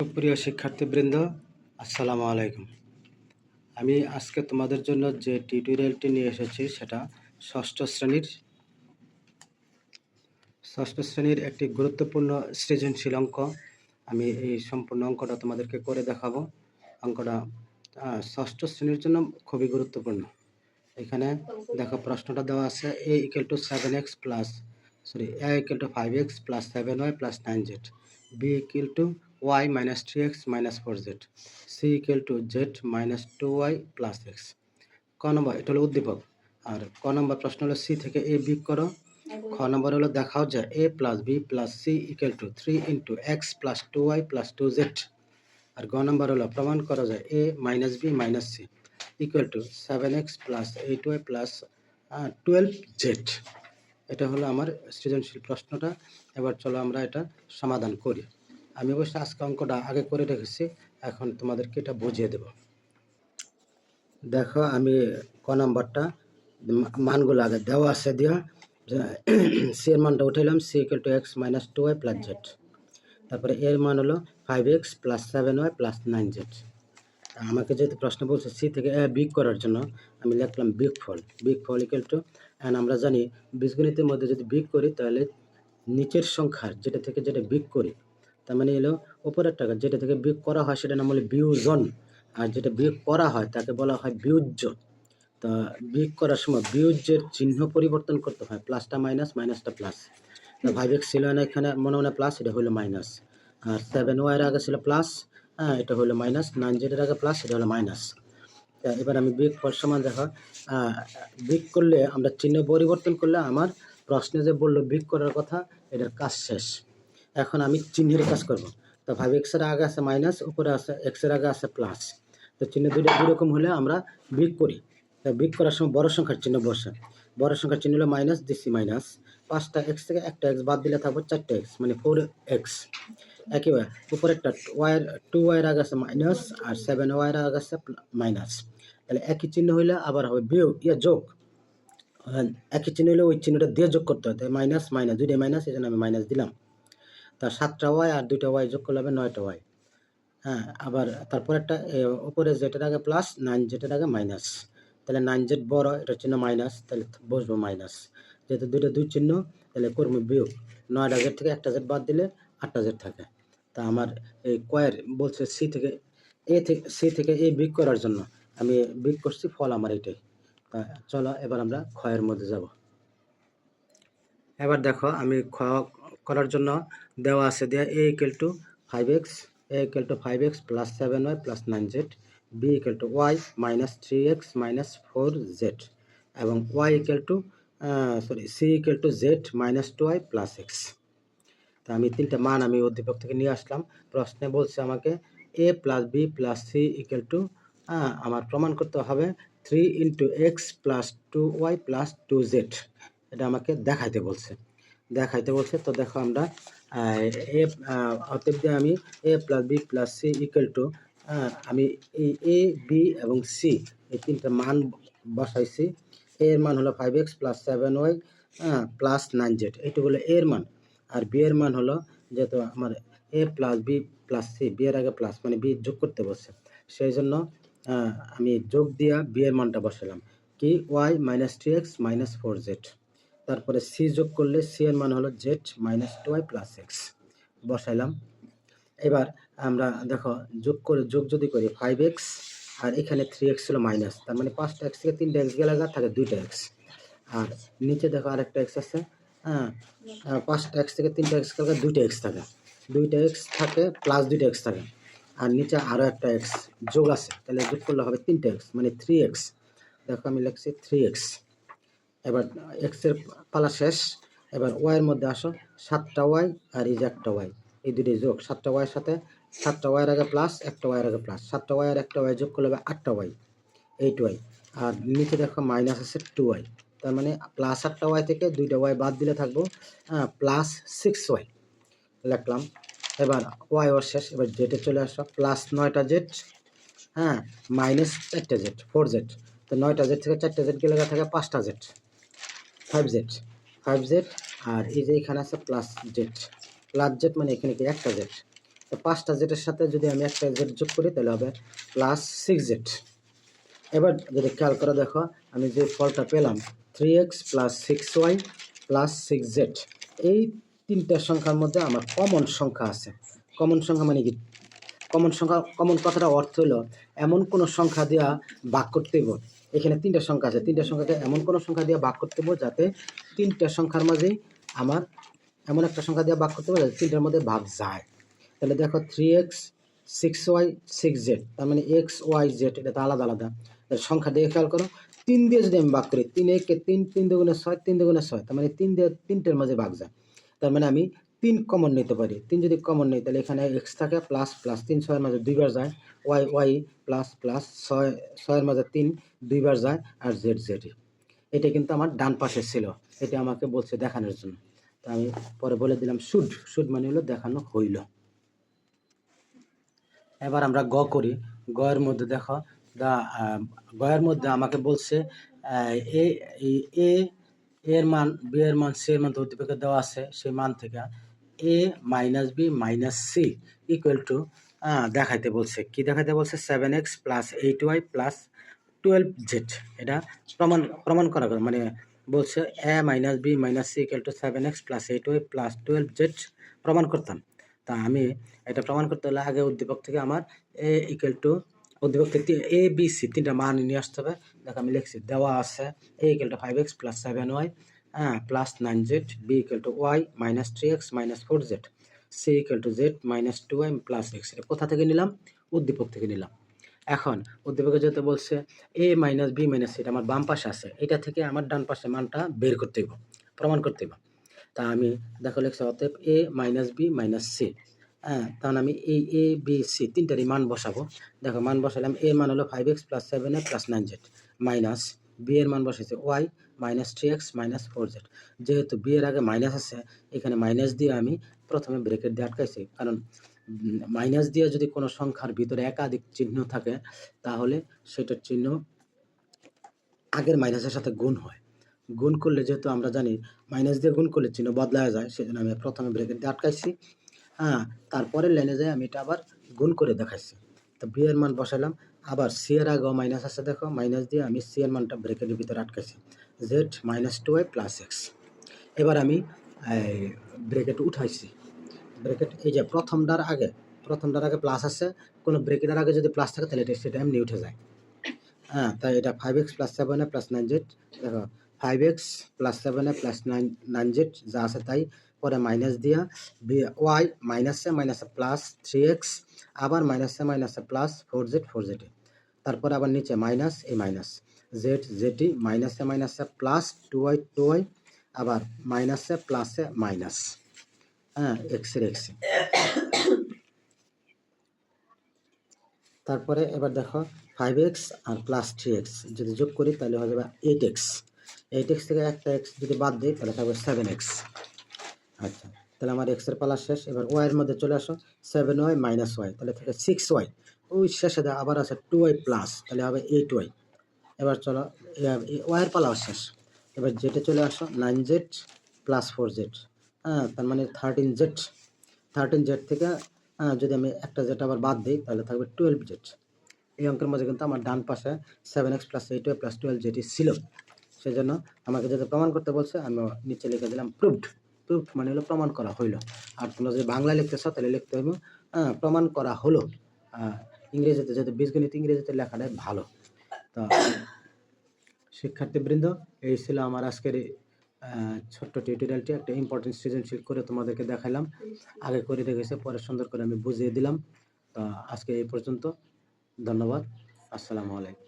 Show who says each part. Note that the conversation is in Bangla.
Speaker 1: সুপ্রিয় শিক্ষার্থীবৃন্দ, আসসালামু আলাইকুম। আমি আজকে তোমাদের জন্য যে টিউটোরিয়ালটি নিয়ে এসেছি সেটা ষষ্ঠ শ্রেণির ষষ্ঠ শ্রেণির একটি গুরুত্বপূর্ণ সৃজনশীল অঙ্ক। আমি এই সম্পূর্ণ অঙ্কটা তোমাদেরকে করে দেখাবো। অঙ্কটা ষষ্ঠ শ্রেণির জন্য খুবই গুরুত্বপূর্ণ। এখানে দেখো প্রশ্নটা দেওয়া আছে A equal to seven X plus sorry A equal to five X plus seven Y plus nine Z B equal to Y minus three X minus four Z C equal to Z minus two Y plus X ক নম্বর এটা হলো উদ্দীপক। আর ক নম্বর প্রশ্ন হলো সি থেকে এ বিক করো। খ নম্বর হলো দেখাও যে A plus B plus C equal to three into X plus two Y plus two Z আর গ নম্বর হলো, প্রমাণ করা যায় A minus B minus C equal to seven X plus eight Y plus twelve Z এটা হলো আমার সৃজনশীল প্রশ্নটা। এবার চলো আমরা এটা সমাধান করি। আমি অবশ্য আজকে অঙ্কটা আগে করে রেখেছি, এখন তোমাদেরকে এটা বুঝিয়ে দেব। দেখো, আমি ক নাম্বারটা মানগুলো আগে দেওয়া আছে দিয়া সি এর মানটা উঠাইলাম, C equal to X minus two Y plus Z তারপরে এর মান হলো five X plus seven Y plus nine Z আমাকে যেহেতু প্রশ্ন বলছে সি থেকে এ বিগ করার জন্য, আমি লিখলাম big fall. Big fall equal to and আমরা জানি বীজগণিতের মধ্যে যদি বিগ করি, তাহলে নিচের সংখ্যার, যেটা থেকে যেটা বিগ করি তার মানে এলো উপরের টাকা যেটা থেকে বিয়োগ করা হয় সেটা নাম হলো বিয়োজন। আর যেটা বিয়োগ করা হয় তাকে বলা হয় বিয়োজ্য। তা বিয়োগ করার সময় বিয়োজ্যের চিহ্ন পরিবর্তন করতে হয় প্লাসটা মাইনাস মাইনাসটা প্লাস তা এক্স ছিল না এখানে, মনে মনে প্লাস এটা হলো মাইনাস আর সেভেন ওয়াইয়ের আগে ছিল প্লাস হ্যাঁ এটা হলো মাইনাস নাইন জেডের আগে প্লাস এটা হলো মাইনাস এবার আমি বিগ ফল সমান দেখো বিগ করলে আমরা চিহ্ন পরিবর্তন করলে আমার প্রশ্নে যে বলল বিগ করার কথা, এটার কাজ শেষ। এখন আমি চিহ্নের কাজ করব। তো ফাইভ এক্সের আগে আছে মাইনাস উপরে আছে এক্সের আগে আছে প্লাস তো চিহ্ন দুটো দুরকম হলে আমরা বিগ করি। তা বিগ করার সময় বড় সংখ্যার চিহ্ন বসে। বড় সংখ্যার চিহ্ন হলো মাইনাস দিচ্ছি মাইনাস পাঁচটা এক্স থেকে একটা এক্স বাদ দিলে থাকবে চারটে এক্স মানে ফোর এক্স একেবারে, উপরে একটা ওয়ার টু ওয়ার আগে আছে মাইনাস আর সেভেন ওয়ার আগে আছে মাইনাস তাহলে একই চিহ্ন হইলে আবার হবে বিয়োগ, ইয়া যোগ। একই চিহ্ন হলে ওই চিহ্নটা দিয়ে যোগ করতে হয়। মাইনাস মাইনাস দুইটাই মাইনাস এই জন্য আমি মাইনাস দিলাম। তা সাতটা ওয়াই আর দুইটা ওয়াই যোগ করলে হবে নয়টা ওয়াই। হ্যাঁ আবার তারপর একটা উপরে জেটের আগে প্লাস নাইন জেটের আগে মাইনাস তাহলে নাইন জেড বড়, এটা চিহ্ন মাইনাস তাহলে বসবো মাইনাস যেহেতু দুইটা দুই চিহ্ন, তাহলে কর্মী বিয়োগ। নয়টা জেড থেকে একটা জেড বাদ দিলে আটটা জেড থাকে। তা আমার এই কয়ের বলছে সি থেকে এ থেকে সি থেকে এ বিগ করার জন্য আমি বিগ করছি, ফল আমার এটাই তা চলো, এবার আমরা ক্ষয়ের মধ্যে যাব। এবার দেখো, আমি খ করার জন্য দেওয়া আছে। দেওয়া A equal to five X A equal to five X plus seven Y plus nine Z B equal to Y minus three X minus four Z এবং Y equal to sorry C equal to Z minus two Y plus X তা আমি তিনটা মান আমি উদ্দীপক থেকে নিয়ে আসলাম। প্রশ্নে বলছে আমাকে A plus B plus C equal to আমার প্রমাণ করতে হবে। Three into X plus two Y plus two Z এটা আমাকে দেখাইতে বলছে। দেখাইতে বলছে। তো দেখো আমরা এ অতএব দিয়ে আমি A plus B plus C equal to আমি এই এ বি এবং সি এই তিনটা মান বসাইছি। এর মান হলো five X plus seven Y plus nine Z এইটুকু হলো এর মান। আর বি এর মান হলো যেহেতু আমার A plus B plus C B এর আগে প্লাস মানে বি যোগ করতে বসছে সেই জন্য আমি যোগ দিয়া বি এর মানটা বসালাম। কি? Y minus three X minus four Z তারপরে সি যোগ করলে সি এর মান হলো Z minus two Y plus X. বসাইলাম। এবার আমরা দেখো, যোগ করে, যোগ যদি করি ফাইভ এক্স, আর এখানে থ্রি এক্স ছিল মাইনাস, তার মানে পাঁচটা এক্স থেকে তিনটা এক্স গেলে থাকে দুইটা এক্স। আর নিচে দেখো আরেকটা এক্স আছে হ্যাঁ পাঁচটা এক্স থেকে তিনটা এক্স গেলে দুইটা এক্স থাকে। দুইটা এক্স থাকে প্লাস দুইটা এক্স থাকে। আর নিচে আরও একটা এক্স যোগ আছে, তাহলে যোগ করলে হবে তিনটা এক্স মানে থ্রি এক্স। দেখো আমি লিখছি থ্রি এক্স। এবার এক্সের পালা শেষ। এবার ওয়াইয়ের মধ্যে আসো, সাতটা ওয়াই আর এই যে একটা ওয়াই এই দুটি যোগ, সাতটা ওয়াইয়ের সাথে, সাতটা ওয়াইয়ের আগে প্লাস একটা ওয়াইয়ের আগে প্লাস সাতটা ওয়াইয়ের একটা ওয়াই যোগ করলে হবে আটটা ওয়াই এইট ওয়াই আর নিচে দেখো মাইনাস আছে টু ওয়াই তার মানে প্লাস আটটা ওয়াই থেকে দুইটা ওয়াই বাদ দিলে থাকব হ্যাঁ প্লাস সিক্স ওয়াই লিখলাম। এবার ওয়াই ওর শেষ, এবার জেটে চলে আসো প্লাস নয়টা জেট হ্যাঁ মাইনাস চারটে জেট ফোর জেট তো নয়টা জেট থেকে চারটে জেট গেলে থাকে পাঁচটা Z five Z five Z আর এই যে এখানে আছে প্লাস জেড প্লাস জেড মানে এখানে কি? একটা জেড তো পাঁচটা জেটের সাথে যদি আমি একটা জেট যোগ করি, তাহলে হবে প্লাস সিক্স জেড এবার যদি খেয়াল করে দেখো, আমি যে ফলটা পেলাম three X plus six Y plus six Z এই তিনটা সংখ্যার মধ্যে আমার কমন সংখ্যা আছে। কমন সংখ্যা মানে কি? কমন সংখ্যা কমন কথাটা অর্থ হলো, এমন কোনো সংখ্যা দেওয়া ভাগ করতে হইব এখানে তিনটা সংখ্যা আছে। তিনটা সংখ্যাকে এমন কোনো সংখ্যা দিয়ে ভাগ করতে হবে যাতে তিনটা সংখ্যার মাঝেই আমার এমন একটা সংখ্যা দিয়ে ভাগ করতে হবে যাতে তিনটার মধ্যে ভাগ যায়। তাহলে দেখো three X six Y six Z তার মানে এক্স ওয়াই জেড এটা তো আলাদা আলাদা। সংখ্যা দিয়ে খেয়াল করো, তিন দিয়ে যদি আমি ভাগ করি, তিন একে তিন তিন দুগুণে ছয়, তিন দুগুণে ছয়, তার মানে তিন দিয়ে তিনটের মাঝে ভাগ যায়। তার মানে আমি তিন কমন নিতে পারি। তিন যদি কমন নেই, তাহলে এখানে এক্স থাকে প্লাস প্লাস তিন, ছয়ের মাঝে দুইবার যায়। ওয়াই ওয়াই প্লাস প্লাস ছয়, ছয়ের মাঝে তিন, দুইবার যায়। আর জেড জেড এটা কিন্তু আমার ডান পাশে ছিল। এটা আমাকে বলছে দেখানোর জন্য। তা আমি পরে বলে দিলাম শুড শুড মানে হলো দেখানো হইল। এবার আমরা গ করি। গয়ের মধ্যে দেখো, দা গয়ের মধ্যে আমাকে বলছে এ এ এর মান, বি এর মান, সি এর মান তো দেওয়া আছে, সেই মান থেকে A minus B minus C equal to দেখাইতে বলছে। কি দেখাইতে বলছে? Seven X plus eight Y plus twelve Z এটা প্রমাণ প্রমাণ করা। মানে বলছে A minus B minus C equal to seven X plus eight Y plus twelve Z প্রমাণ করতাম। তা আমি এটা প্রমাণ করতে হলে আগে উদ্দীপক থেকে আমার এ ইকুয়াল টু উদ্দীপক থেকে এ বি সি তিনটা মান নিয়ে আসতে হবে। দেখো আমি লিখছি, দেওয়া আছে A equal to five X plus seven Y হ্যাঁ plus nine Z B equal to Y minus three X minus four Z C equal to Z minus two Y plus X এটা কোথা থেকে নিলাম? উদ্দীপক থেকে নিলাম। এখন উদ্দীপকে যেহেতু বলছে এ মাইনাস বি মাইনাস এটা আমার বাম পাশে আছে, এটা থেকে আমার ডান পাশে মানটা বের করতে হইব, প্রমাণ করতে হইব। তা আমি দেখো লিখছি অতএব A minus B minus C হ্যাঁ তখন আমি এই এ বি সি তিনটারই মান বসাবো। দেখো মান বসালাম এ মান হলো five X plus seven A plus nine Z minus B এর মান বসেছে Y minus three X minus four Z যেহেতু বি এর আগে মাইনাস আছে, এখানে মাইনাস দিয়ে আমি প্রথমে ব্রেকেট দিয়ে আটকাইছি। কারণ মাইনাস দিয়ে যদি কোনো সংখ্যার ভিতরে একাধিক চিহ্ন থাকে, তাহলে সেটার চিহ্ন আগের মাইনাসের সাথে গুণ হয়। গুণ করলে যেহেতু আমরা জানি মাইনাস দিয়ে গুণ করলে চিহ্ন বদলায় যায়, সেজন্য আমি প্রথমে ব্রেকেট দিয়ে আটকাইছি। হ্যাঁ তারপরে লাইনে যাই আমি এটা আবার গুণ করে দেখাইছি। তো বি এর মান বসালাম। আবার সি এর আগেও মাইনাস আছে দেখো মাইনাস দিয়ে আমি সি এর মানটা ব্রেকেটের ভিতরে আটকাইছি। Z minus two Y plus X এবার আমি ব্রেকেট উঠাইছি। ব্রেকেট এই যে প্রথমটার আগে প্রথমটার আগে প্লাস আছে, কোনো ব্রেকেটের আগে যদি প্লাস থাকে, তাহলে এটা সেটা এমনি উঠে যায়। হ্যাঁ তাই এটা five X plus seven plus nine Z দেখো five X plus seven plus nine nine Z যা আছে তাই, পরে মাইনাস দিয়া ওয়াই মাইনাসে মাইনাসে প্লাস থ্রি এক্স আবার মাইনাসে মাইনাসে প্লাস ফোর জেড ফোর জেডে তারপরে আবার নিচে minus A minus Z Z মাইনাসে মাইনাসে plus two Y two Y আবার মাইনাসে প্লাসে মাইনাস হ্যাঁ এক্সের এক্সে তারপরে এবার দেখো ফাইভ এক্স আর প্লাস থ্রি এক্স যদি যোগ করি তাহলে হয়ে যাবে এইট এক্স এইট এক্স থেকে একটা এক্স যদি বাদ দিই তাহলে থাকবে সেভেন এক্স আচ্ছা তাহলে আমার এক্সের পালা শেষ। এবার ওয়াইয়ের মধ্যে চলে আসো। সেভেন ওয়াই মাইনাস ওয়াই তাহলে থাকে সিক্স ওয়াই ওই শেষে আবার আছে টু ওয়াই প্লাস তাহলে হবে এইট ওয়াই এবার চলো ওয়াইয়ের পালাও শেষ। এবার জেটে চলে আসো nine Z plus four Z হ্যাঁ তার মানে থার্টিন জেড থার্টিন জেড থেকে হ্যাঁ, যদি আমি একটা জেড আবার বাদ দিই তাহলে থাকবে টুয়েলভ জেড এই অঙ্কের মধ্যে কিন্তু আমার ডান পাশে seven X plus eight Y plus twelve Z ছিল। সেই জন্য আমাকে যেটা প্রমাণ করতে বলছে আমি নিচে লিখে দিলাম প্রুভড প্রুভড মানে হলো প্রমাণ করা হইল। আর তোমরা যদি বাংলায় লিখতেছ তাহলে লিখতে হইব হ্যাঁ প্রমাণ করা হলো। ইংরেজিতে, যেহেতু বীজগণিত ইংরেজিতে লেখাটাই ভালো। তো শিক্ষার্থীবৃন্দ, এই ছিল আমার আজকের ছোট্ট টিউটোরিয়ালটি একটা ইম্পর্টেন্ট সৃজনশীল করে তোমাদেরকে দেখালাম। আগে করে রেখেছে পরে সুন্দর করে আমি বুঝিয়ে দিলাম। তো আজকে এই পর্যন্ত, ধন্যবাদ। আসসালামু আলাইকুম।